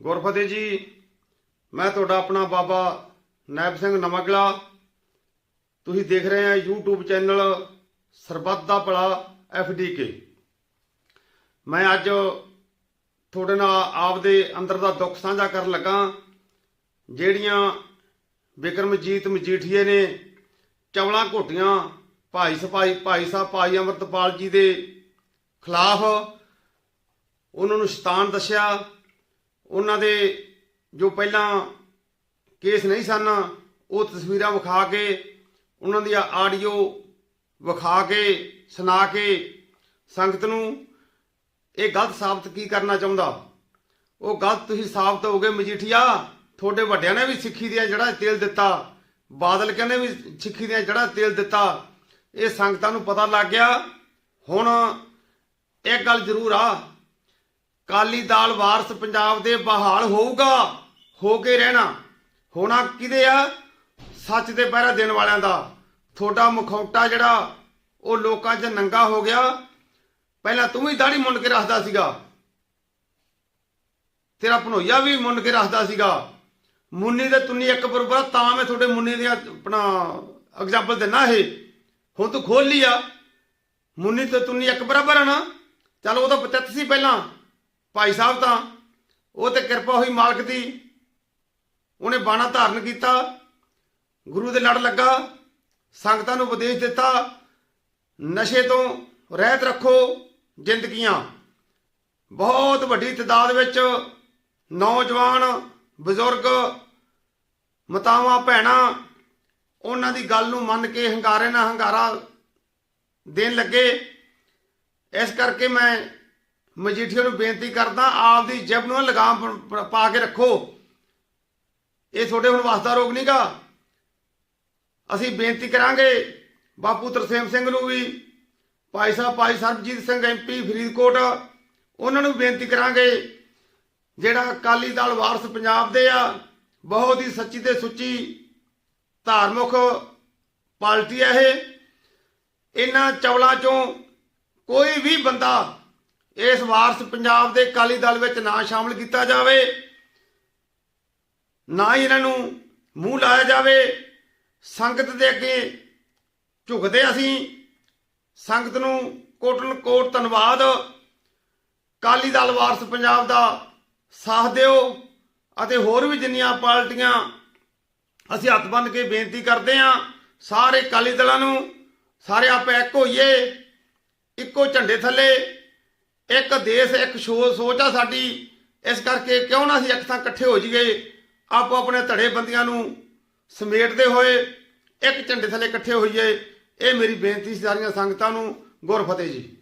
ਗੁਰਫਤਿਹ ਜੀ, ਮੈਂ ਤੁਹਾਡਾ ਆਪਣਾ ਬਾਬਾ ਨਾਇਬ ਸਿੰਘ ਨਮਗਲਾ। ਤੁਸੀਂ ਦੇਖ ਰਹੇ ਆ YouTube ਚੈਨਲ ਸਰਬੱਤ ਦਾ ਭਲਾ FDK ਮੈਂ ਅੱਜ ਤੁਹਾਡੇ ਨਾਲ ਆਪਦੇ ਅੰਦਰ ਦਾ ਦੁੱਖ ਸਾਂਝਾ ਕਰਨ ਲੱਗਾ ਜਿਹੜੀਆਂ ਵਿਕਰਮਜੀਤ ਮਜੀਠੀਏ ਨੇ ਚਵਲਾ ਘੋਟੀਆਂ ਭਾਈ ਸਪਾਈ, ਭਾਈ ਸਾਹਿਬ ਭਾਈ ਅਮਰਤਪਾਲ ਜੀ ਦੇ ਖਿਲਾਫ ਉਹਨਾਂ ਨੂੰ ਸ਼ੈਤਾਨ ਦੱਸਿਆ। ਉਹਨਾਂ ਦੇ ਜੋ ਪਹਿਲਾਂ ਕੇਸ ਨਹੀਂ ਸਨ, ਉਹ ਤਸਵੀਰਾਂ ਵਿਖਾ ਕੇ, ਉਹਨਾਂ ਦੀਆਂ ਆਡੀਓ ਵਿਖਾ ਕੇ, ਸੁਣਾ ਕੇ ਸੰਗਤ ਨੂੰ ਇਹ ਗਲਤ ਸਾਬਤ ਕੀ ਕਰਨਾ ਚਾਹੁੰਦਾ? ਉਹ ਗਲਤ ਤੁਸੀਂ ਸਾਬਤ ਹੋ ਗਏ ਮਜੀਠੀਆ, ਤੁਹਾਡੇ ਵੱਡਿਆਂ ਨੇ ਵੀ ਸਿੱਖੀ ਦੀਆਂ ਜਿਹੜਾ 'ਚ ਤੇਲ ਦਿੱਤਾ, ਬਾਦਲ ਕਹਿੰਦੇ ਵੀ ਸਿੱਖੀ ਦੀਆਂ ਜਿਹੜਾ 'ਚ ਤੇਲ ਦਿੱਤਾ। ਇਹ ਸੰਗਤਾਂ ਨੂੰ ਪਤਾ ਲੱਗ ਗਿਆ, ਹੁਣ ਇੱਕ ਗੱਲ ਜ਼ਰੂਰ ਆ ਕਾਲੀ ਦਾਲ ਵਾਰਸ ਪੰਜਾਬ ਦੇ ਬਹਾਲ ਹੋਊਗਾ, ਹੋ ਕੇ ਰਹਿਣਾ। ਹੋਣਾ ਕਿਹਦੇ ਆ? ਸੱਚ ਦੇ ਪਹਿਰਾ ਦੇਣ ਵਾਲਿਆਂ ਦਾ। ਤੁਹਾਡਾ ਮੁਖੌਟਾ ਜਿਹੜਾ, ਉਹ ਲੋਕਾਂ 'ਚ ਨੰਗਾ ਹੋ ਗਿਆ। ਪਹਿਲਾਂ ਤੂੰ ਵੀ ਦਾੜੀ ਮੁੰਨ ਕੇ ਰੱਖਦਾ ਸੀਗਾ। ਤੇਰਾ ਭਨੋਈਆ ਵੀ ਮੁੰਨ ਕੇ ਰੱਖਦਾ ਸੀਗਾ। ਮੁੰਨੀ ਦੇ ਤੁੰਨੀ ਇੱਕ ਬਰੋਬਰ ਤਾਂ ਮੈਂ ਤੁਹਾਡੇ ਮੁੰਨੀ ਦੀਆਂ ਆਪਣਾ ਐਗਜ਼ਾਮਪਲ ਦਿੰਨਾ ਇਹ। ਹੁਣ ਤੂੰ ਖੋਲ ਲਈ ਆ। ਮੁੰਨੀ ਤੇ ਤੁੰਨੀ ਇੱਕ ਬਰਾਬਰ ਆ ਨਾ। ਚਲ ਉਹ ਤਾਂ ਪਤਤ ਸੀ ਪਹਿਲਾਂ। ਭਾਈ ਸਾਹਿਬ ਤਾਂ ਉਹ ਤੇ ਕਿਰਪਾ ਹੋਈ ਮਾਲਕ ਦੀ। ਉਹਨੇ ਬਾਣਾ ਧਾਰਨ ਕੀਤਾ। ਗੁਰੂ ਦੇ ਲੜ ਲੱਗਾ। ਸੰਗਤਾਂ ਨੂੰ ਉਪਦੇਸ਼ ਦਿੱਤਾ, ਨਸ਼ੇ ਤੋਂ ਰਹਿਤ ਰੱਖੋ ਜ਼ਿੰਦਗੀਆਂ। ਬਹੁਤ ਵੱਡੀ ਤਦਾਦ ਵਿੱਚ ਨੌਜਵਾਨ, ਬਜ਼ੁਰਗ, ਮਤਾਵਾਂ, ਭੈਣਾਂ, ਉਹਨਾਂ ਦੀ ਗੱਲ ਨੂੰ ਮੰਨ ਕੇ ਹੰਗਾਰੇ ਨਾਲ ਹੰਗਾਰਾ ਦੇਣ ਲੱਗੇ। ਇਸ ਕਰਕੇ ਮੈਂ ਮਜੀਠੀਆ ਨੂੰ ਬੇਨਤੀ ਕਰਦਾ ਆਪਦੀ ਜਬ ਨੂੰ ਲਗਾਮ ਪਾ ਕੇ ਰੱਖੋ। ਇਹ ਤੁਹਾਡੇ ਹੁਣ ਵਾਸਤਾ ਰੋਗ ਨਹੀਂਗਾ ਅਸੀਂ ਬੇਨਤੀ ਕਰਾਂਗੇ ਬਾਪੂ ਤਰਸੇਮ ਸਿੰਘ ਨੂੰ ਵੀ, ਭਾਈ ਸਾਹਿਬ, ਭਾਈ ਸਰਬਜੀਤ ਸਿੰਘ ਐਮਪੀ ਫਰੀਦਕੋਟ, ਉਹਨਾਂ ਨੂੰ ਬੇਨਤੀ ਕਰਾਂਗੇ। ਜਿਹੜਾ ਅਕਾਲੀ ਦਲ ਵਾਰਸ ਪੰਜਾਬ ਦੇ ਆ, ਬਹੁਤ ਹੀ ਸੱਚੀ ਤੇ ਸੁੱਚੀ ਧਾਰਮਿਕ ਪਾਰਟੀ ਹੈ ਇਹ। ਇਹਨਾਂ ਚੌਲਾਂ ਚੋਂ ਕੋਈ ਵੀ ਬੰਦਾ ਇਸ ਵਾਰਸ ਪੰਜਾਬ ਦੇ ਅਕਾਲੀ ਦਲ ਵਿੱਚ ਨਾ ਸ਼ਾਮਲ ਕੀਤਾ ਜਾਵੇ, ਨਾ ਹੀ ਇਹਨਾਂ ਨੂੰ ਮੂੰਹ ਲਾਇਆ ਜਾਵੇ। ਸੰਗਤ ਦੇ ਅੱਗੇ ਝੁਕਦੇ ਅਸੀਂ। ਸੰਗਤ ਨੂੰ ਕੋਟਨ ਕੋਟ ਧੰਨਵਾਦ। ਕਾਲੀ ਦਲ ਵਾਰਸ ਪੰਜਾਬ ਦਾ ਸਾਥ ਦਿਓ ਅਤੇ ਹੋਰ ਵੀ ਜਿੰਨੀਆਂ ਪਾਰਟੀਆਂ ਅਸੀਂ ਹੱਥ ਬੰਨ ਕੇ ਬੇਨਤੀ ਕਰਦੇ ਹਾਂ, ਸਾਰੇ ਕਾਲੀ ਦਲਾਂ ਨੂੰ, ਸਾਰੇ ਆਪੇ ਇੱਕ ਹੋਈਏ, ਇੱਕੋ ਝੰਡੇ ਥੱਲੇ। ਇੱਕ ਦੇਸ਼, ਇੱਕ ਸੋ- ਸੋਚ ਆ ਸਾਡੀ। ਇਸ ਕਰਕੇ ਕਿਉਂ ਨਾ ਅਸੀਂ ਇੱਕ ਥਾਂ ਇਕੱਠੇ ਹੋ ਜਾਈਏ? ਆਪੋ ਆਪਣੇ ਧੜੇ ਬੰਦੀਆਂ ਨੂੰ ਸਮੇਟਦੇ ਹੋਏ ਇੱਕ ਝੰਡੇ ਥੱਲੇ ਇਕੱਠੇ ਹੋਈਏ। ਇਹ ਮੇਰੀ ਬੇਨਤੀ ਸੀ ਸਾਰੀਆਂ ਸੰਗਤਾਂ ਨੂੰ। ਗੁਰਫਤਿਹ ਜੀ।